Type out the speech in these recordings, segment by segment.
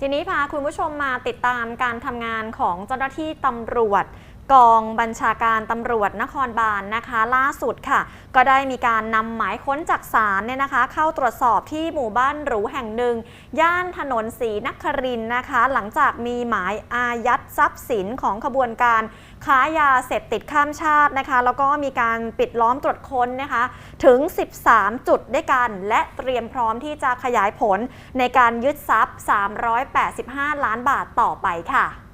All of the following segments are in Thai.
ทีนี้พาคุณผู้ชมมาติดตามการทำงานของเจ้าหน้าที่ตำรวจ กองบัญชาการตำรวจนครบาลนะคะ ล่าสุดค่ะ ก็ได้มีการนำหมายค้นจากศาลเนี่ยนะคะ เข้าตรวจสอบที่หมู่บ้านหรูแห่งหนึ่ง ย่านถนนศรีนครินนะคะ หลังจากมีหมายอายัดทรัพย์สินของขบวนการค้ายาเสพติดข้ามชาตินะคะ แล้วก็มีการปิดล้อมตรวจค้นนะคะ ถึง 13 จุดด้วยกัน และเตรียมพร้อมที่จะขยายผลในการยึดทรัพย์ 385 ล้านบาทต่อไปค่ะ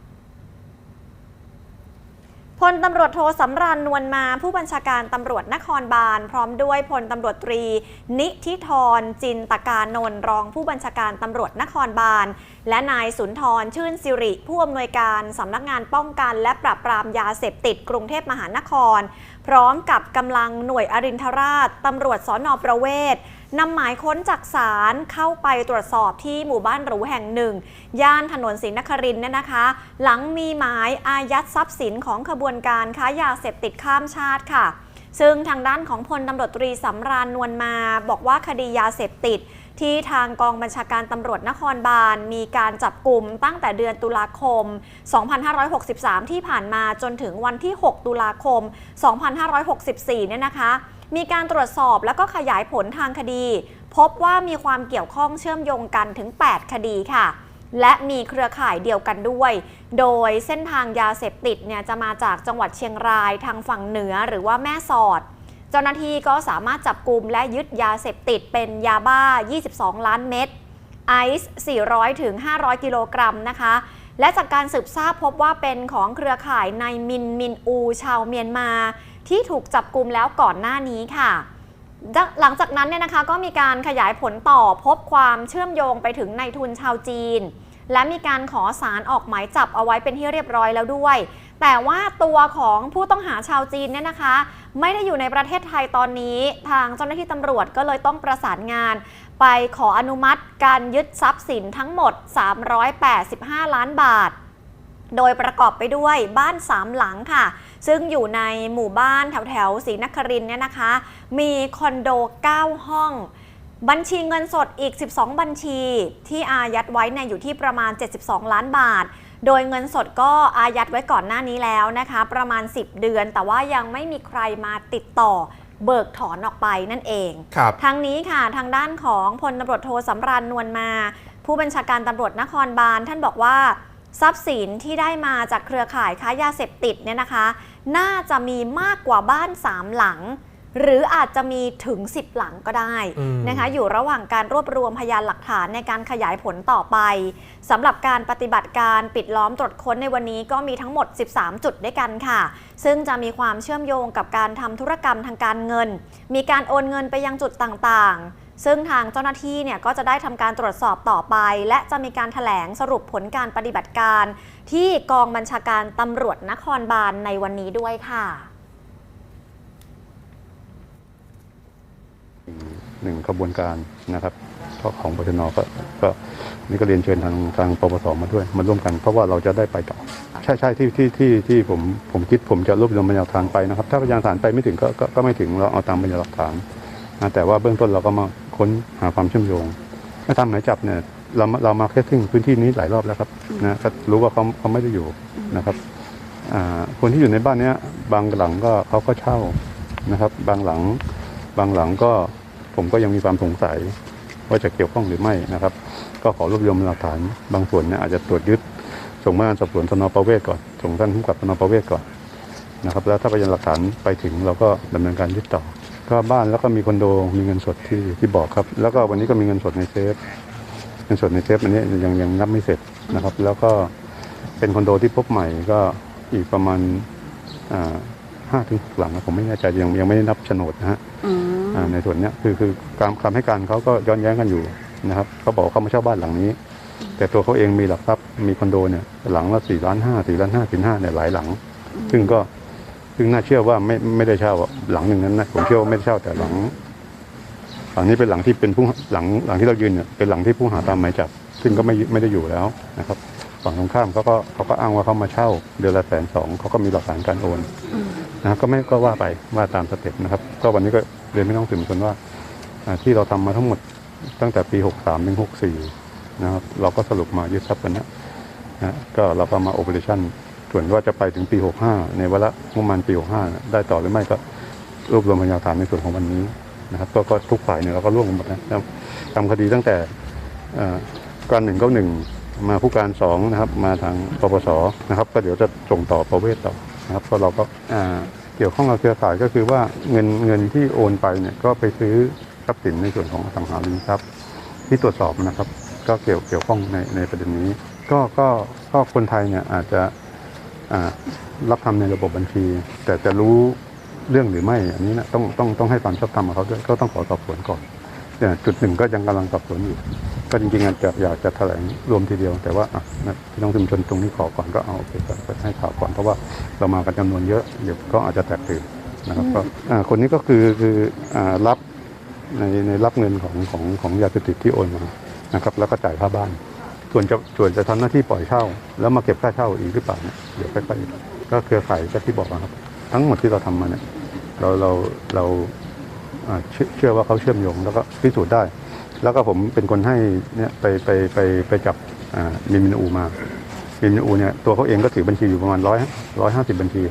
พลตำรวจโทสำราญนวลมาผู้บัญชาการตำรวจนครบาล พร้อมด้วยพลตำรวจตรี นิธิธรจินตการนนรองผู้บัญชาการตำรวจนครบาล และนายสุนทรชื่นสิริ ผู้อำนวยการสำนักงานป้องกัน และปราบปรามยาเสพติดกรุงเทพมหานคร พร้อมกับกำลังหน่วยอรินทราชตำรวจสอนอประเวศ นำหมายค้นจากศาลเข้าไปตรวจสอบที่หมู่บ้านหรูแห่งหนึ่ง ย่านถนนศรีนครินเนี่ยนะคะ หลังมีหมายอายัดทรัพย์สินของขบวนการค้ายาเสพติดข้ามชาติค่ะ ซึ่งทางด้านของพลตำรวจตรีสำราญนวลมา บอกว่าคดียาเสพติดที่ทางกองบัญชาการตำรวจนครบาล มีการจับกลุ่มตั้งแต่เดือนตุลาคม 2563 ที่ผ่านมาจนถึงวันที่ 6 ตุลาคม 2564 เนี่ยนะคะ มีการตรวจสอบแล้วก็ขยายผลทางคดี พบว่ามีความเกี่ยวข้องเชื่อมโยงกันถึง 8 คดีค่ะ และมีเครือข่ายเดียวกันด้วย โดยเส้นทางยาเสพติดเนี่ยจะมาจากจังหวัดเชียงรายทางฝั่งเหนือหรือว่าแม่สอด เจ้าหน้าที่ก็สามารถจับกลุ่มและยึดยาเสพติดเป็นยาบ้า 22 ล้านเม็ดไอซ์ 400ถึง500 กิโลกรัมนะคะ และจากการสืบทราบพบว่าเป็นของเครือข่ายในมินมินอู ชาวเมียนมา ที่ถูกจับกลุ่มแล้วก่อนหน้านี้ค่ะหลังจากนั้นเนี่ยนะคะก็มีการขยายผลต่อพบความเชื่อมโยงไปถึงนายทุนชาวจีน และมีการขอสารออกหมายจับเอาไว้เป็นที่เรียบร้อยแล้วด้วย แต่ว่าตัวของผู้ต้องหาชาวจีนเนี่ยนะคะ ไม่ได้อยู่ในประเทศไทยตอนนี้ ทางเจ้าหน้าที่ตำรวจก็เลยต้องประสานงาน ไปขออนุมัติการยึดทรัพย์สินทั้งหมด 385 ล้านบาท โดยประกอบไปด้วยบ้านสามหลังค่ะ ซึ่งอยู่ในหมู่บ้านแถวแถวๆศรีนครินทร์เนี่ยนะคะ มีคอนโด 9 ห้อง บัญชีเงินสดอีก 12 บัญชี ที่อายัดไว้เนี่ยอยู่ที่ประมาณ 72 ล้านบาท โดยเงินสดก็อายัดไว้ก่อนหน้านี้แล้วนะคะ ประมาณ 10 เดือน แต่ว่ายังไม่มีใครมาติดต่อเบิกถอนออกไปนั่นเองครับทางนี้ค่ะทางด้านของพลตำรวจโทสำราญนวลมา ผู้บัญชาการตำรวจนครบาลท่านบอกว่า ทรัพย์สินที่ได้มาจากเครือข่ายค้ายาเสพติดเนี่ยนะคะ น่าจะมีมากกว่าบ้านสามหลัง หรืออาจจะมีถึง 10 หลังก็ได้อืมนะคะอยู่ระหว่างการรวบรวมพยานหลักฐานในการขยายผลต่อไปสำหรับการปฏิบัติการปิดล้อมตรวจค้นในวันนี้ก็มีทั้งหมด 13 จุดด้วยกันค่ะ ซึ่งจะมีความเชื่อมโยงกับการทำธุรกรรมทางการเงิน มีการโอนเงินไปยังจุดต่างๆ ซึ่งทางเจ้าหน้าที่เนี่ยก็จะได้ทำการตรวจสอบต่อไป และจะมีการถแถลงสรุปผลการปฏิบัติการ ที่กองบัญชาการตำรวจนครบาลในวันนี้ด้วยค่ะหนึ่งขบวนการนะครับของปชนก็ก็นี่ก็เรียนเชิญทางทางปปสมาด้วยมาร่วมกัน เพราะว่าเราจะได้ไปต่อใช่ใช่ที่ที่ที่ที่ผมผมคิดผมจะรวบรวมพยานหลักฐานไปนะครับ ถ้าพยานหลักฐานไปไม่ถึงก็ก็ไม่ถึงเราเอาตามพยานหลักฐานแต่ว่าเบื้องต้นเราก็มา ค้นหาความเชื่อมโยงถ้าทำหมายจับเนี่ยเราเรามาแค่ถึงพื้นที่นี้หลายรอบแล้วครับนะก็รู้ว่าเขาเขาไม่ได้อยู่นะครับคนที่อยู่ในบ้านเนี้ยบางหลังก็เขาก็เช่านะครับ บางหลังบางหลังก็ผมก็ยังมีความสงสัยว่าจะเกี่ยวข้องหรือไม่นะครับ ก็ขอรวบรวมหลักฐานบางส่วนเนี่ยอาจจะตรวจยึดส่งมาสอบสวนสนประเวศก่อนส่งท่านผู้กำกับสนประเวศก่อนนะครับ แล้วถ้าพยานหลักฐานไปถึงเราก็ดำเนินการยึดต่อ ก็บ้านแล้วก็มีคอนโดมีเงินสดที่ที่บอกครับ แล้วก็วันนี้ก็มีเงินสดในเซฟเงินสดในเซฟอันนี้ยังยังนับไม่เสร็จนะครับ แล้วก็เป็นคอนโดที่พบใหม่ก็อีกประมาณอ่าห้าถึงหลังนะผมไม่แน่ใจยังยังไม่ได้นับโฉนดนะฮะอ่าในส่วนเนี้ยคือคือการคำให้การเขาก็ย้อนแย้งกันอยู่นะครับเขาบอกเขามาเช่าบ้านหลังนี้ แต่ตัวเขาเองมีหลักทรัพย์มีคอนโดเนี่ยหลังละสี่ล้านห้าสี่ล้านห้าสี่ห้าเนี่ยหลายหลัง ซึ่งก็ ซึ่งน่าเชื่อว่าไม่ไม่ได้เช่าหลังหนึ่งนั้นนะผมเชื่อว่าไม่ได้เช่าแต่หลังหลังนี้เป็นหลังที่เป็นผู้หลังหลังที่เรายืนเนี่ยเป็นหลังที่ผู้หาตามหมายจับ ซึ่งก็ไม่ไม่ได้อยู่แล้วนะครับ ฝั่งตรงข้ามเขาก็เขาก็อ้างว่าเขามาเช่า เดือนละแสนสองเขาก็มีหลักฐานการโอนนะครับก็ไม่ก็ว่าไปว่าตามสเต็ปนะครับ ก็วันนี้ก็เรียนไม่ต้องสื่อมวลชนว่าที่เราทำมาทั้งหมดตั้งแต่ปี 63ถึง64 นะครับ เราก็สรุปมายึดทรัพย์กันนะนะก็เราก็มาโอเปอเรชั่น ส่วนว่าจะไปถึงปี 65 ในวาระงบประมาณปี 65 ได้ต่อหรือไม่ก็รวบรวมพยานหลักฐานในส่วนของวันนี้นะครับก็ก็ทุกฝ่ายเนี่ยเราก็ร่วมกันหมดนะครับทำคดีตั้งแต่การหนึ่งก็หนึ่งมาผู้การสองนะครับ มาทางปปสนะครับ ก็เดี๋ยวจะส่งต่อประเวศต่อนะครับก็เราก็เกี่ยวข้องกับเครือข่ายก็คือว่าเงินเงินที่โอนไปเนี่ยก็ไปซื้อทรัพย์สินในส่วนของสังหาริมทรัพย์ที่ตรวจสอบนะครับ ก็เกี่ยวเกี่ยวข้องในในประเด็นนี้ ก็ก็ก็คนไทยเนี่ยอาจจะ รับทำในระบบบัญชี แต่จะรู้เรื่องหรือไม่ อันนี้นะต้องต้องต้องให้ความชอบธรรมกับเขาด้วยก็ต้องขอสอบสวนก่อนเนี่ยจุดหนึ่งก็ยังกำลังสอบสวนอยู่ ก็จริงๆอาจจะอยากจะแถลงรวมทีเดียว แต่ว่าอะนะพี่น้องชุมชนตรงนี้ขอก่อนก็เอาโอเคก็ก็ให้ข่าวก่อนเพราะว่าเรามากันจำนวนเยอะเดี๋ยวก็อาจจะแตกตื่นนะครับก็อ่าคนนี้ก็คือคืออ่ารับในในรับเงินของของของยาเสพติดที่โอนมานะครับ แล้วก็จ่ายค่าบ้าน ส่วนจะส่วนจะทำหน้าที่ปล่อยเช่า แล้วมาเก็บค่าเช่าอีกหรือเปล่าเนี่ยเดี๋ยวค่อยๆก็เครือข่ายก็ที่บอกนะครับ ทั้งหมดที่เราทำมาเนี่ยเราเราเราเชื่อเชื่อว่าเขาเชื่อมโยงแล้วก็พิสูจน์ได้ แล้วก็ผมเป็นคนให้เนี่ยไปไปไปไปจับมินมินอูมามินมินอูเนี่ยตัวเขาเองก็ถือบัญชีอยู่ประมาณร้อยร้อยห้าสิบบัญชี